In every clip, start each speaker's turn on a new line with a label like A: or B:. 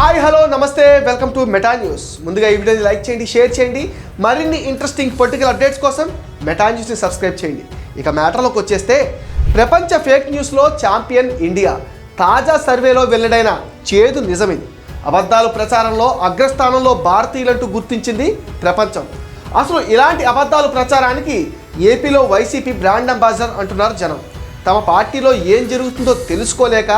A: Hi hello నమస్తే welcome to Meta news. ముందుగా ఈ వీడియోని లైక్ చేయండి షేర్ చేయండి. మరిన్ని ఇంట్రెస్టింగ్ పొలిటికల్ అప్డేట్స్ కోసం మెటా న్యూస్ని సబ్స్క్రైబ్ చేయండి. ఇక మ్యాటర్లోకి వచ్చేస్తే ప్రపంచ ఫేక్ న్యూస్లో ఛాంపియన్ ఇండియా తాజా సర్వేలో వెల్లడైన చేదు నిజమిది. అబద్ధాలు ప్రచారంలో అగ్రస్థానంలో భారతీయులంటూ గుర్తించింది ప్రపంచం. అసలు ఇలాంటి అబద్ధాలు ప్రచారానికి ఏపీలో వైసీపీ బ్రాండ్ అంబాసిడర్ అంటున్నారు జనం. తమ పార్టీలో ఏం జరుగుతుందో తెలుసుకోలేక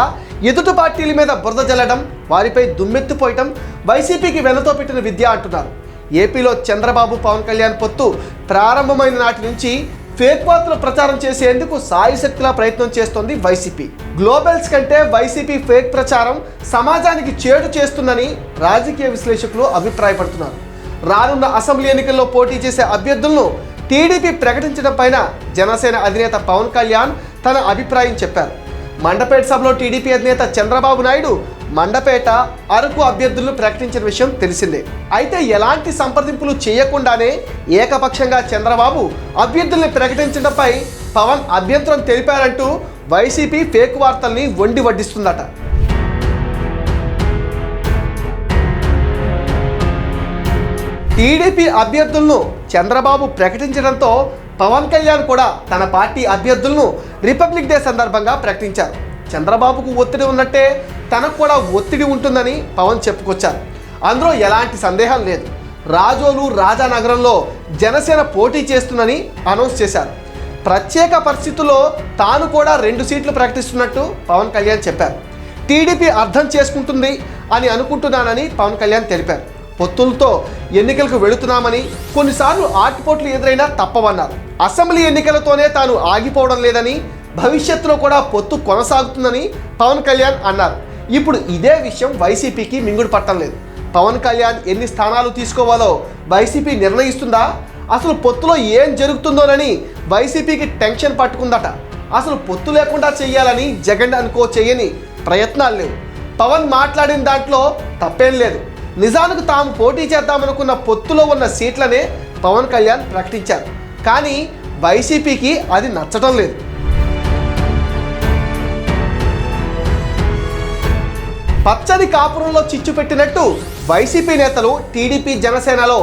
A: ఎదుటి పార్టీల మీద బురద జల్లడం వారిపై దుమ్మెత్తిపోయటం వైసీపీకి వెనతో పెట్టిన విద్య అంటున్నారు. ఏపీలో చంద్రబాబు పవన్ కళ్యాణ్ పొత్తు ప్రారంభమైన నాటి నుంచి ఫేక్ వార్తలు ప్రచారం చేసేందుకు సాయశక్తిలా ప్రయత్నం చేస్తోంది వైసీపీ. గ్లోబల్స్ కంటే వైసీపీ ఫేక్ ప్రచారం సమాజానికి చేడు చేస్తుందని రాజకీయ విశ్లేషకులు అభిప్రాయపడుతున్నారు. రానున్న అసెంబ్లీ ఎన్నికల్లో పోటీ చేసే అభ్యర్థులను టీడీపీ ప్రకటించడం పైన జనసేన అధినేత పవన్ కళ్యాణ్ తన అభిప్రాయం చెప్పారు. మండపేట సభలో టీడీపీ అధినేత చంద్రబాబు నాయుడు మండపేట అరకు అభ్యర్థులను ప్రకటించిన విషయం తెలిసిందే. అయితే ఎలాంటి సంప్రదింపులు చేయకుండానే ఏకపక్షంగా చంద్రబాబు అభ్యర్థుల్ని ప్రకటించడంపై పవన్ అభ్యంతరం తెలిపారంటూ వైసీపీ ఫేక్ వార్తల్ని వండి వడ్డిస్తుందట. టీడీపీ అభ్యర్థులను చంద్రబాబు ప్రకటించడంతో పవన్ కళ్యాణ్ కూడా తన పార్టీ అభ్యర్థులను రిపబ్లిక్ డే సందర్భంగా ప్రకటించారు. చంద్రబాబుకు ఒత్తిడి ఉన్నట్టే తనకు కూడా ఒత్తిడి ఉంటుందని పవన్ చెప్పుకొచ్చారు. అందులో ఎలాంటి సందేహం లేదు. రాజోలు రాజానగరంలో జనసేన పోటీ చేస్తుందని అనౌన్స్ చేశారు. ప్రత్యేక పరిస్థితుల్లో తాను కూడా రెండు సీట్లు ప్రకటిస్తున్నట్టు పవన్ కళ్యాణ్ చెప్పారు. టీడీపీ అర్థం చేసుకుంటుంది అని అనుకుంటున్నానని పవన్ కళ్యాణ్ తెలిపారు. పొత్తులతో ఎన్నికలకు వెళుతున్నామని కొన్నిసార్లు ఆటిపోట్లు ఎదురైనా తప్పవన్నారు. అసెంబ్లీ ఎన్నికలతోనే తాను ఆగిపోవడం లేదని భవిష్యత్తులో కూడా పొత్తు కొనసాగుతుందని పవన్ కళ్యాణ్ అన్నారు. ఇప్పుడు ఇదే విషయం వైసీపీకి మింగుడు పట్టం లేదు. పవన్ కళ్యాణ్ ఎన్ని స్థానాలు తీసుకోవాలో వైసీపీ నిర్ణయిస్తుందా? అసలు పొత్తులో ఏం జరుగుతుందోనని వైసీపీకి టెన్షన్ పట్టుకుందట. అసలు పొత్తు లేకుండా చేయాలని జగన్ అనుకో చేయని ప్రయత్నాలు లేవు. పవన్ మాట్లాడిన దాంట్లో తప్పేం లేదు. నిజానికి తాము పోటీ చేద్దామనుకున్న పొత్తులో ఉన్న సీట్లనే పవన్ కళ్యాణ్ ప్రకటించారు. కానీ వైసీపీకి అది నచ్చటం లేదు. పచ్చని కాపురంలో చిచ్చు పెట్టినట్టు వైసీపీ నేతలు టీడీపీ జనసేనలో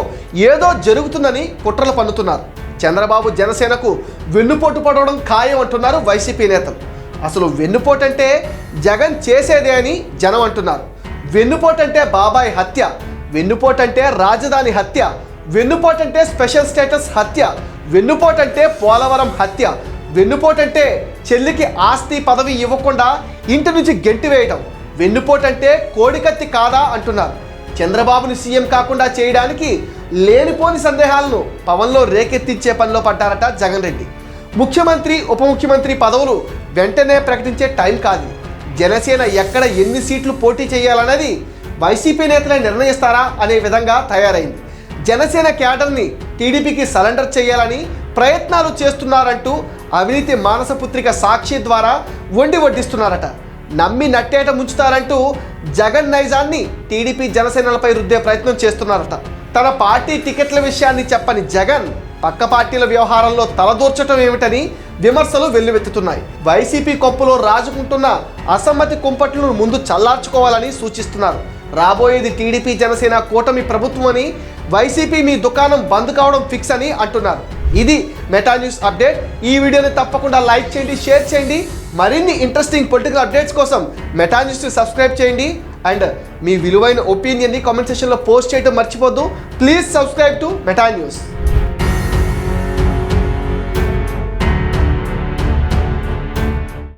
A: ఏదో జరుగుతుందని కుట్రలు పన్నుతున్నారు చంద్రబాబు జనసేనకు వెన్నుపోటు పడవడం ఖాయం అంటున్నారు వైసీపీ నేతలు. అసలు వెన్నుపోటు అంటే జగన్ చేసేదే అని జనం అంటున్నారు. వెన్నుపోటు అంటే బాబాయ్ హత్య వెన్నుపోటు అంటే రాజధాని హత్య వెన్నుపోటు అంటే స్పెషల్ స్టేటస్ హత్య వెన్నుపోటు అంటే పోలవరం హత్య వెన్నుపోటు అంటే చెల్లికి ఆస్తి పదవి ఇవ్వకుండా ఇంటి నుంచి గెంటి వెన్నుపోటంటే వెన్నుపోటు అంటే కోడికత్తి కాదా అంటున్నారు. చంద్రబాబుని సీఎం కాకుండా చేయడానికి లేనిపోని సందేహాలను పవన్లో రేకెత్తించే పనిలో పడ్డారట జగన్ రెడ్డి. ముఖ్యమంత్రి ఉప ముఖ్యమంత్రి పదవులు వెంటనే ప్రకటించే టైం కాదు. జనసేన ఎక్కడ ఎన్ని సీట్లు పోటీ చేయాలన్నది వైసీపీ నేతలే నిర్ణయిస్తారా అనే విధంగా తయారైంది. జనసేన క్యాడర్ని టీడీపీకి సరెండర్ చేయాలని ప్రయత్నాలు చేస్తున్నారంటూ అవినీతి మానసపుత్రిక సాక్షి ద్వారా వండి వడ్డిస్తున్నారట. నమ్మి నట్టేట ముంచుతారంటూ జగన్ నైజాన్ని టీడీపీ జనసేనలపై రుద్దే ప్రయత్నం చేస్తున్నారట. తన పార్టీ టికెట్ల విషయాన్ని చెప్పని జగన్ పక్క పార్టీల వ్యవహారంలో తలదూర్చడం ఏమిటని విమర్శలు వెల్లువెత్తుతున్నాయి. వైసీపీ కొప్పులో రాజుకుంటున్న అసమ్మతి కుంపట్లను ముందు చల్లార్చుకోవాలని సూచిస్తున్నారు. రాబోయేది టీడీపీ జనసేన కూటమి ప్రభుత్వం అని వైసీపీ మీ దుకాణం బంద్ కావడం ఫిక్స్ అని అంటున్నారు. ఇది మెటా న్యూస్ అప్డేట్. ఈ వీడియోని తప్పకుండా లైక్ చేయండి షేర్ చేయండి. మరిన్ని ఇంట్రెస్టింగ్ పొలిటికల్ అప్డేట్స్ కోసం మెటాన్యూస్ సబ్స్క్రైబ్ చేయండి. అండ్ మీ విలువైన ఒపీనియన్ని కామెంట్ సెక్షన్లో పోస్ట్ చేయడం మర్చిపోద్దు. Please subscribe to Meta news